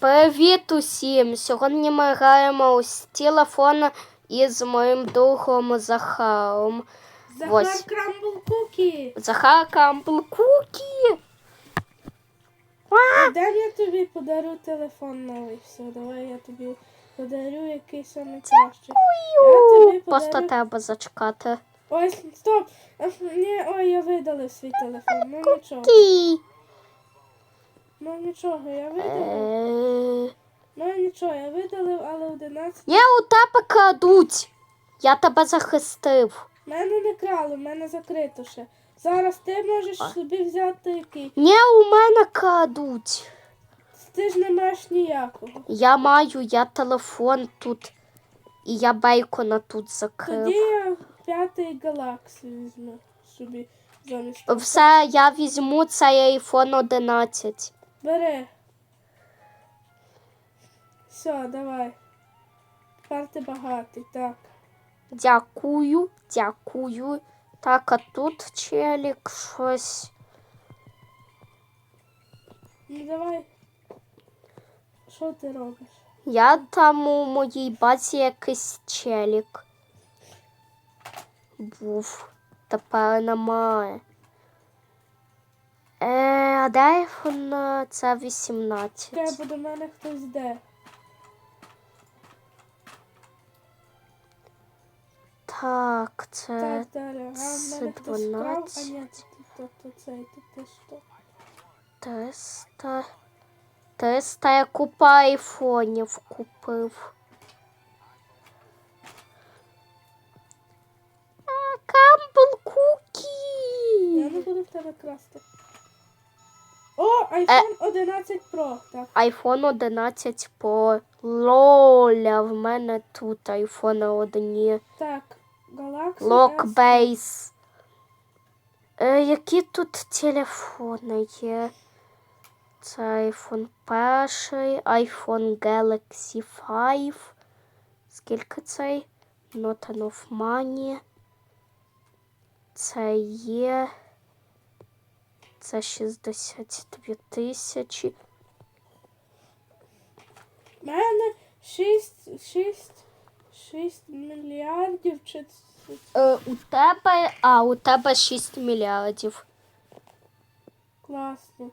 Привіт усім! Сьогодні ми граємо з телефона із моїм другом Захаром. Захар Ось. Крамбл Кукі. Захар Кампл Кукі. Дай я тобі подарю телефон новий. Все, давай я тобі подарю який саме кращий. Я тобі Просто подарю. треба зачекати. Ой, стоп! Ні, ой, я видалив свій телефон. Ну нічого. Ну нічого, я видалив. Е, Ну нічого, я видалив, але 11. Ні, у тебе крадуть. Я тебе захистив. Мене не крали, мене закрито ще. Зараз ти можеш собі взяти який. Ні, у мене крадуть. Ти ж не маєш ніякого. Я маю, я телефон тут. І я бейкона тут закрив. Тоді я п'ятий галаксі візьму собі замість. Все, я візьму цей iPhone 11. Бери. Все, давай. Тепер ти багатий, так. Дякую, дякую. Так, а тут челік щось. Ну давай. Що ти робиш? Я там у моїй базі якийсь челік. Був. Тепер немає. Е, а де е, Це 18. Чекай, бо до мене хтось йде. Так, це Так, далі. А в це мене хтось вкрав, а ні, це то, то цей, то ти що? 300. 300 я купа айфонів купив. А, Камбл Я не буду в тебе красти. О, iPhone 11 Pro. Так. iPhone 11 Pro. Лоля, в мене тут iPhone одні. Так. Galaxy S. Е, які тут телефони є? Це iPhone перший, iPhone Galaxy 5. Скільки цей? Not enough money. Це є. Це 62 тисячі. У мене 6, 6, 6 мільярдів чи Е, у тебе, а, у тебе 6 мільярдів. класно.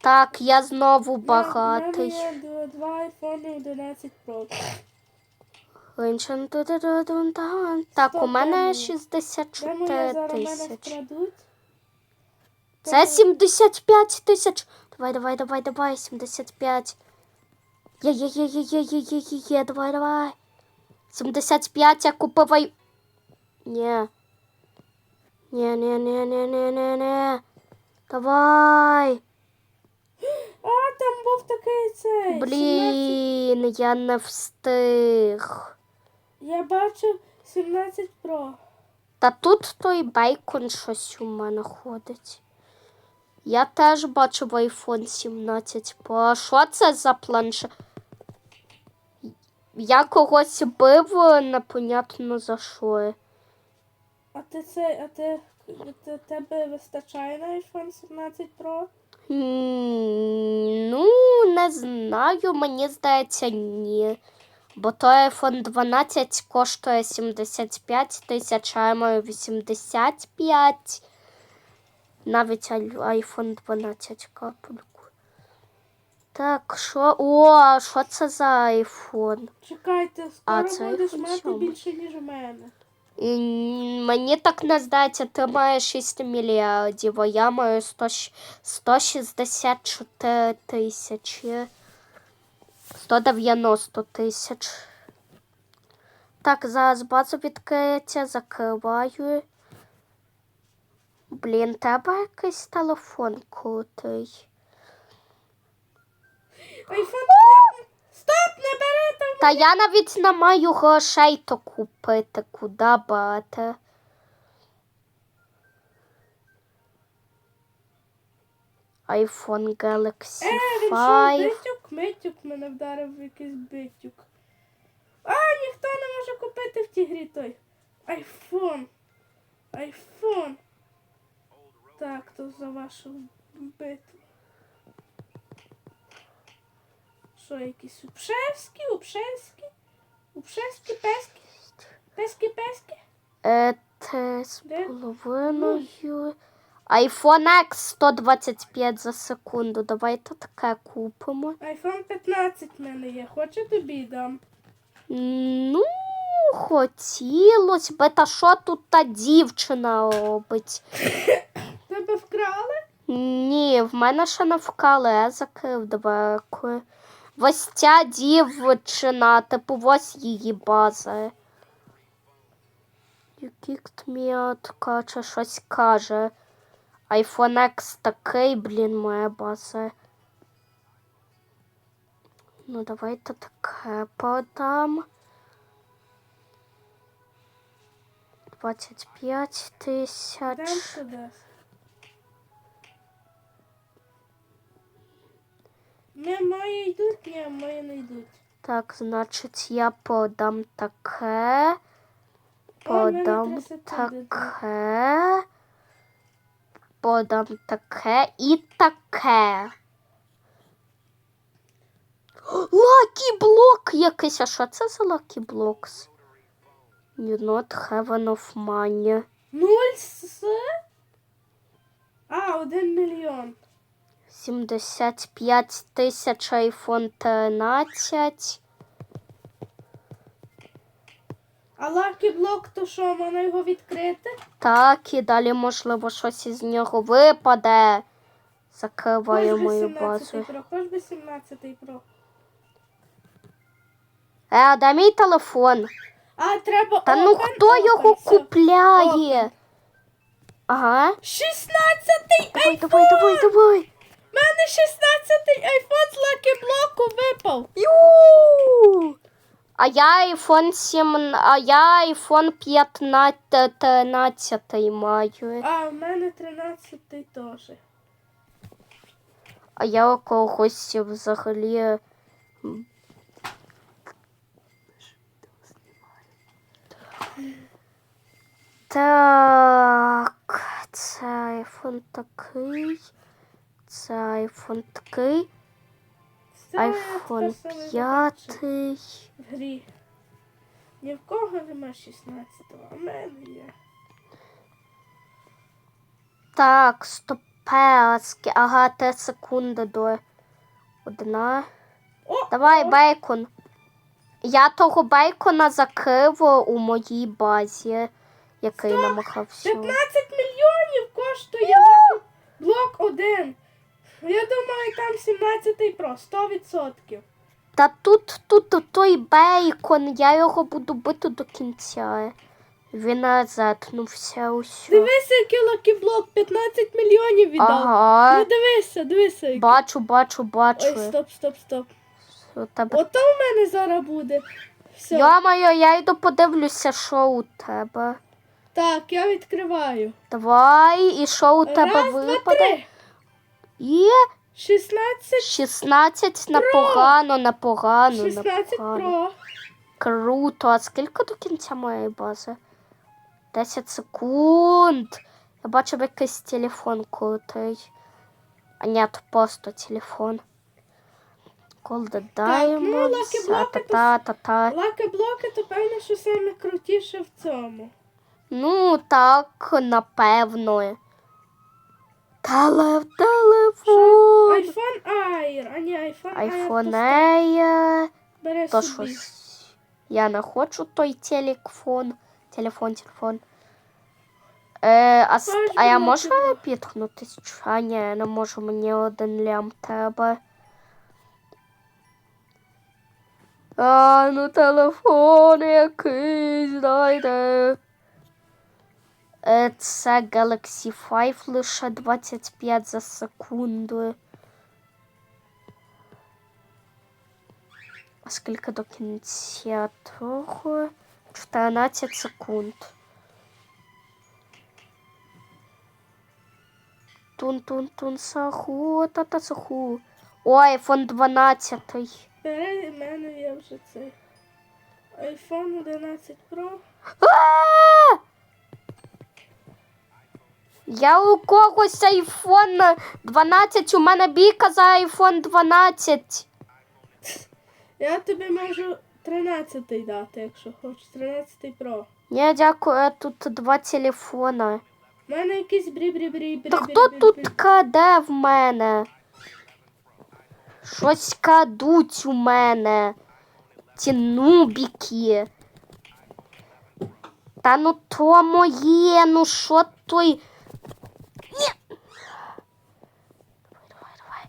Так, я знову У мене багатий. є два- iPhone 11 Pro. Так, у мене Емо. Де 64 зараз мене тисячі. вкрадуть? Це 75 тисяч. Давай, давай, давай, давай, 75. Є, є, є, є, є, є, є, є, є, давай, давай. 75 я купив. ай- Ні. Ні, ні, ні, ні, ні, ні, ні. Давай. А, там був такий цей. 17. Блін, я не встиг. Я бачив 17 Pro. Та тут той бейкон щось у мене ходить. Я теж бачу в iPhone 17 Pro. А що це за планшет? Я когось бив, непонятно за що. А ти цей, а ти, ти тебе вистачає на iPhone 17 Pro? Ну, не знаю, мені здається, ні. Бо той iPhone 12 коштує 75 тисяч, а я маю 85. Навіть iPhone 12 капельку. Так, що? О, що це за iPhone? Чекайте, скоро це будеш мати більше, ніж у мене. І Мені так не здається, ти маєш 6 мільярдів, а я маю 100, 164 тисячі. 190 тисяч. Так, зараз база відкриється, закриваю. Блін, треба якийсь телефон крутий. iPhone Стоп, не бери там! Та я навіть не маю грошей то купити, куди брати. iPhone Galaxy Е, він що, битюк? Митюк мене вдарив в якийсь битюк. А, ніхто не може купити в тій грі той. Айфон. Айфон. Так, то за вашу битву. що якісь упшевські, упшевські, упшевські, пески, пески, пески. Е, те з половиною. iPhone X 125 за секунду. Давайте таке купимо. Айфон 15 в мене є. Хочу тобі дам. Ну, хотілось би, та що тут та дівчина робить? Тебе вкрали? Ні, в мене ще не вкали, я закрив дверку. Ось ця дівчина, типу, ось її база. You kicked me out, каже, щось каже. iPhone X такий, блін, моя база. Ну, давайте таке подам. 25 тисяч. Дам сюди. Не, мої йдуть, ні, мої не йдуть. Так, значить, я подам таке. Подам таке. Подам таке і таке. Лакі блок якийсь. А що це за Lucky Blocks? You not have enough money. Нуль с... А, один мільйон. 75 тисяч iPhone 13. А лакі блок, то що, можна його відкрити? Так, і далі, можливо, щось із нього випаде. Би мою базу. про, хоч би 17 про. Е, дай мій телефон. А, треба Та ну open, хто open, його все. купляє? Ага. 16-й Давай, давай, давай, давай. У мене 16-й айфон з лакі блоку випав. Ю! А я iPhone 7, а я iPhone 15, 13 маю. А, в мене 13-й теж. А я у когось взагалі. Так, це iPhone такий. Це iPhone такий. IPhone 5. В грі. Ні в кого нема 16-го, а в мене є. Так, стопецьки. Ага, 3 секунди до одна. О, Давай, о, бейкон. Я того бейкона закрив у моїй базі, який Стоп! намагався. 15 мільйонів коштує блок один. Я думаю, там 17-й про 100%. Та тут, тут той бейкон, я його буду бити до кінця. Він затнувся усю. Дивися, який лакі блок, 15 мільйонів віддав. Ага. Ну дивися, дивися. який. Бачу, бачу, бачу. Ой, стоп, стоп, стоп. У тебе... Ото в мене зараз буде. Все. Йо-моє, я йду подивлюся, що у тебе. Так, я відкриваю. Давай, і що у тебе Раз, два, випаде? три. І 16, 16 непогано, непогано, 16 непогано. про. Круто. А скільки до кінця моєї бази? 10 секунд. Я бачив якийсь телефон крутий. А ні, то просто телефон. Call the ну, Diamonds. Lucky Block Та-та-та-та. Лаки блоки, то певно, що саме крутіше в цьому. Ну, так, напевно. Теле, телефон. Айфон Air, а не айфон Air. Айфон Air. Бери То собі. щось. Я не хочу той телефон. Телефон, телефон. Е, а, с- а я можу підхнутись? А ні, я не можу, мені один лям треба. А, ну телефон якийсь знайде. Е, це Galaxy 5 лише 25 за секунду. А скільки до кінця того? 14 секунд. Тун-тун-тун саху, та-та саху. Ой, айфон 12. Бери, в мене є вже цей. Айфон 11 Pro. Я у когось айфон 12, у мене бійка за айфон 12. Я тобі можу 13 дати, якщо хочеш. 13 Pro. Ні, дякую, тут два телефона. У мене якийсь брі-брі-брі. Та хто тут краде в мене? Щось крадуть у мене. Ті нубіки. Та ну то моє, ну що той. Ні. Давай, давай,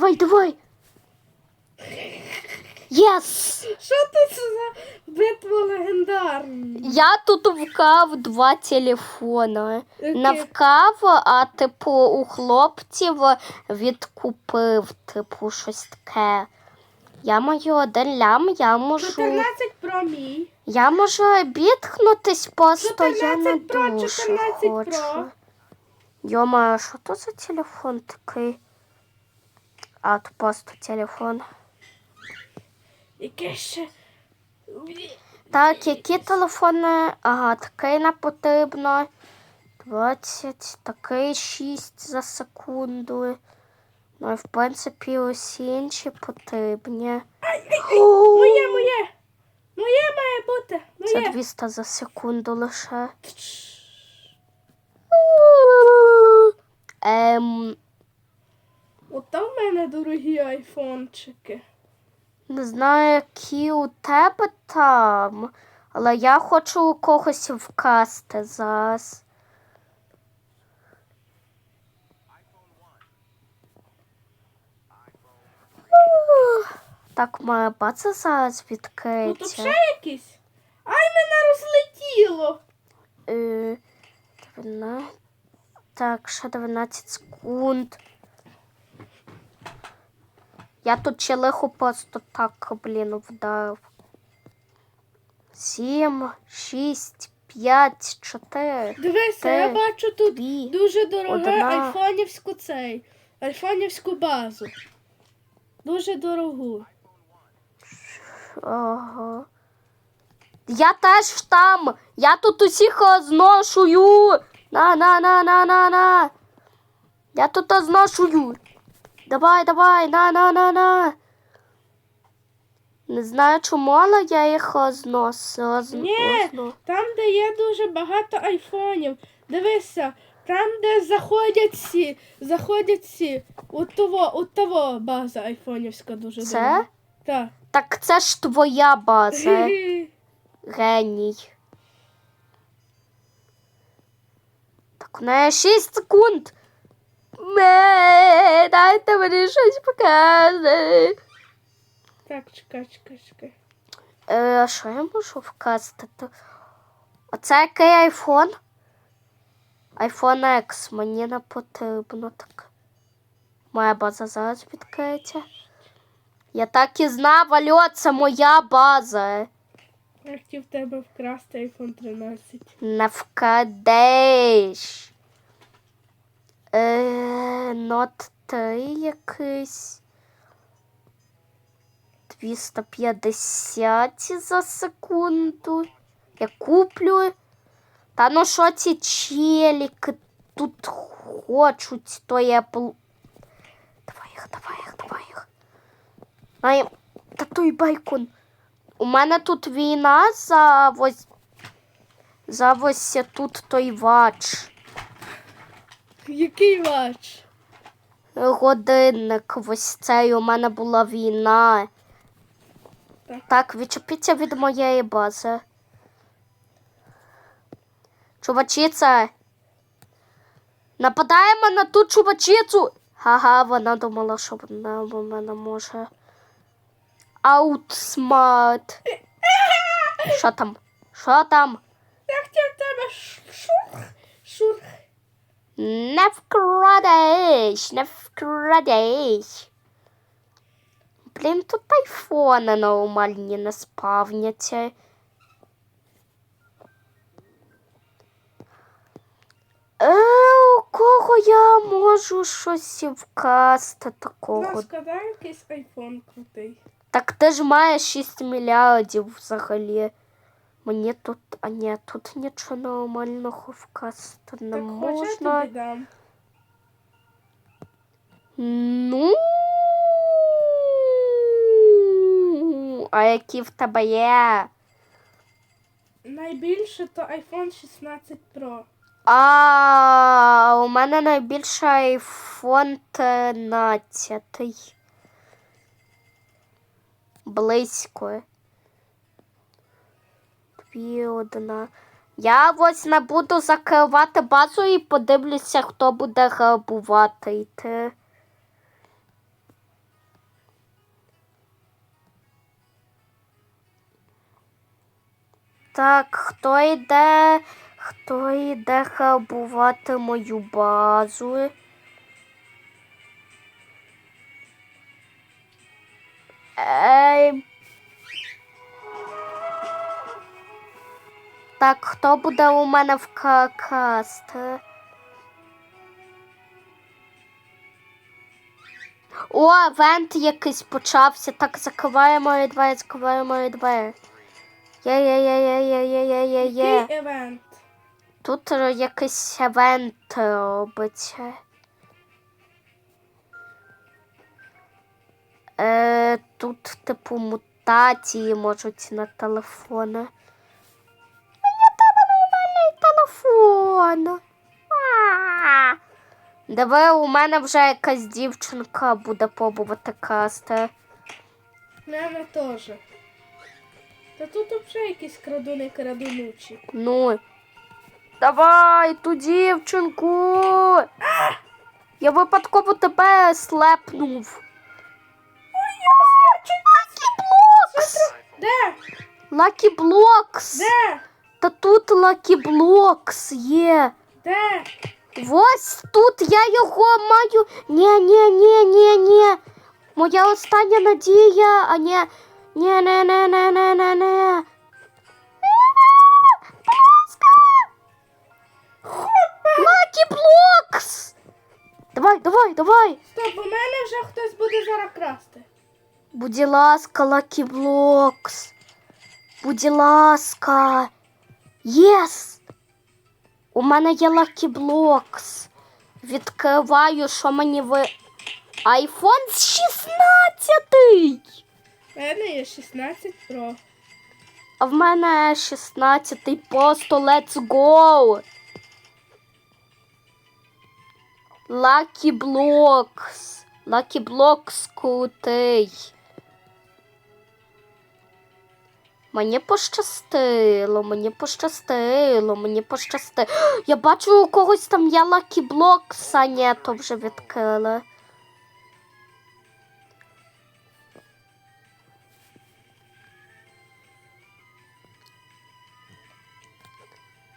давай. Давай. Єс! Що тут за битва легендарна? Я тут вкрав два телефони. Які? а типу у хлопців відкупив, типу, щось таке. Я маю один лям, я можу. 14 Pro мій. Я можу бідхнутись, просто я не 14 Pro, дуже 14 хочу. Pro. Йома, що то за телефон такий? А, то просто телефон. Яке ще. Так, які телефони? Ага, такий не потрібно. 20, такий 6 за секунду. Ну і в принципі усі інші потрібні. Моє, моє. Моє має бути. Це Моє. 200 за секунду лише. Ем, От там в мене дорогі айфончики. не знаю, які у тебе там, але я хочу у когось вкрасти зараз. Так, моя база зараз Ну тут відкриється. ще якісь. Ай, мене розлетіло. Е, двана- Так, ще 12 секунд. Я тут челиху просто так, блін, вдарив. Сім, шість, п'ять, чотири, Дивися, я бачу тут дві. дуже дороге одна. айфонівську цей. Айфонівську базу. Дуже дорогу. Ага. Я теж там. Я тут усіх зношую. На, на, на, на, на, на. Я тут зношую. Давай, давай, на, на, на, на. Не знаю чому, але я їх зносила. Ні, там, де є дуже багато айфонів. Дивися, там, де заходять всі, заходять всі. От того, от того база айфонівська дуже Це? Так. Так це ж твоя база, геній. Так, у неї 6 секунд. Ме, дайте мені щось показати. Так, чекай, чекай, чекай. Е, а що я можу вказати? Оце який айфон? Айфон X мені не потрібно так. Моя база зараз відкриється. Я так і знав, Альо, це моя база. Я хотів тебе вкрасти iPhone 13. Не вкрадеш. Е, нот 3 якийсь. 250 за секунду. Я куплю. Та ну що ці челіки тут хочуть, то я пл... Давай їх, давай їх, давай їх. Ай, та той байкон. У мене тут війна за ось за ось тут той вач. Який ваш? Годинник, ось цей у мене була війна. Так. Так, відчепіться від моєї бази. Чувачіце. Нападаємо на ту чувачицю. Ага, вона думала, що вона в мене може. Аутсмарт. Що там? Що там? Я хотів тебе ш- шурх. Не вкрадеш, не вкрадеш. Блін, тут айфони нормальні не спавняться. Е, у кого я можу щось вкрасти такого? Ну, складай якийсь айфон крутий. Так ти ж маєш 6 мільярдів взагалі. Мені тут, а ні, тут нічого нормального вкрасти не так хочеш я тобі дам. Ну. А які в тебе є? Найбільше то iPhone 16 Pro. А у мене найбільший iPhone 13. Близько. Одна. Я ось не буду закривати базу і подивлюся, хто буде грабувати йти. Так, хто йде? Хто йде грабувати мою базу? Ей. Так, хто буде у мене в каст? О, вент якийсь почався. Так, закриваємо і двері, закриваємо і двері. Є-є-є-є-є-є-є-є. Який евент? Тут якийсь евент робиться. Е, тут, типу, мутації можуть на телефони. Диви, у мене вже якась дівчинка буде пробувати красти. Мене теж. Та тут взагалі якісь крадуни крадунучі. Ну. Давай ту дівчинку. Я випадково тебе слепнув. Де? Лакі Блокс. Де? Та тут Лакі Блокс є. Де? Ось тут я його маю. Ні, ні, ні, ні, ні. Моя остання надія, а ні. Ні, не, не, не, не, не, не. Лакі Блокс. Давай, давай, давай. Стоп, у мене вже хтось буде зараз красти. Будь ласка, Лакі Блокс. Будь ласка. Єс! У мене є Лакі Блокс. Відкриваю, що мені ви. Айфон 16. У мене є 16 Pro. А в мене 16 просто let's go. Lucky Blocks. Lucky Blocks крутий. Мені пощастило, мені пощастило, мені пощастило. Я бачу, у когось там є а ні, то вже відкрили.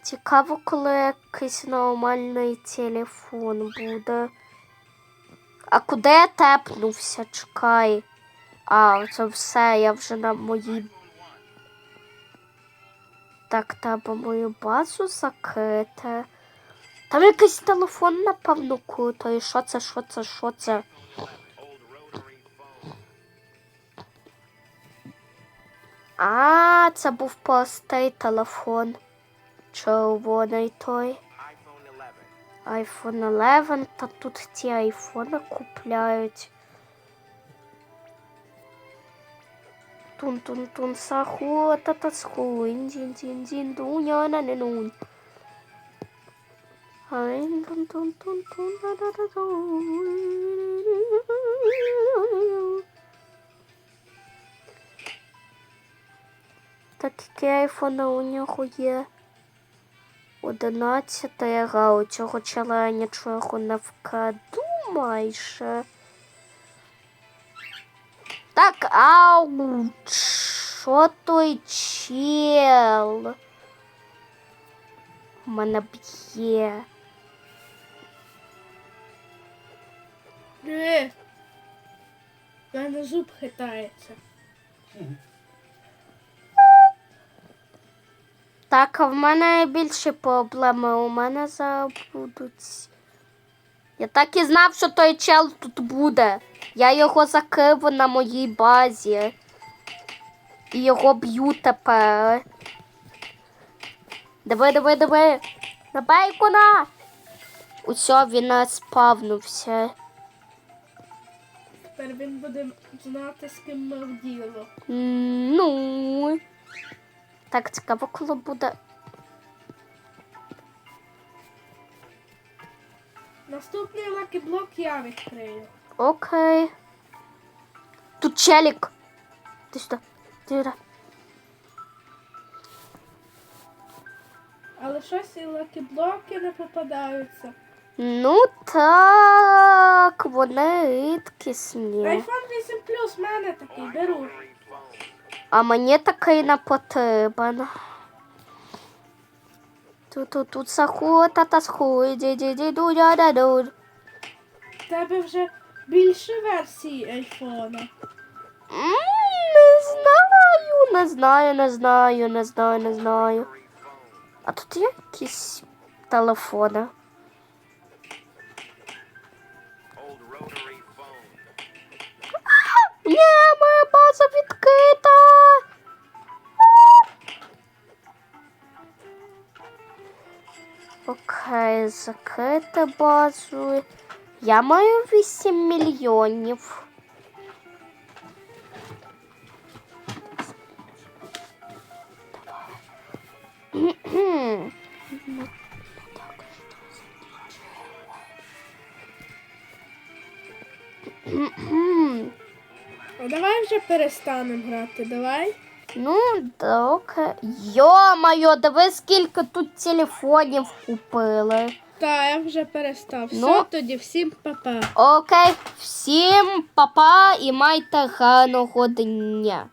Цікаво, коли якийсь нормальний телефон буде. А куди я тепнувся? Чекай. А, це все, я вже на моїй. Так, треба мою базу закрити. Там якийсь телефон, напевно, крутий. Що це, що це, що це? А, це був простий телефон. Червоний той. iPhone 11, та тут ці айфони купляють. Тун саху та та сху ін дін дін дін дуня на не нун. Айн тун тун тун тун да да да Так які айфони у нього є? 11 гра. У цього чола я нічого не вкраду майже. Так, ауч. Що той чел? Мене б'є. У мене зуб хитається. Так, а в мене більші проблеми. У мене зараз будуть. Я так і знав, що той чел тут буде. Я його закрив на моїй базі. І його б'ю тепер. Диви, диви, диви. На бейкона. Усьо, він спавнувся. тепер він буде знати, з ким ми в діло. Ну. Так, цікаво, коли буде. Наступний лакіблок я відкрию. Окей. Тут челік. Ти сюди. Ти сюди. Але щось і лакіблоки не попадаються. Ну так, вони рідкісні. iPhone 8 Plus в мене такий беру. А мені такий не потрібен. Тут тут тут саху та та сху ді ді ді ду я да ду. В тебе вже більше версій айфона. Не знаю, не знаю, не знаю, не знаю, не знаю. А тут якісь телефони. Ні, моя база відкрита. Окей, закрити базу. Я маю 8 мільйонів. А давай вже перестанемо грати, давай. Ну, добре. Йо-моє, диви, скільки тут телефонів купили. Та, я вже перестав. Все, Ну. тоді всім па-па. Окей, всім па-па і майте гарного дня.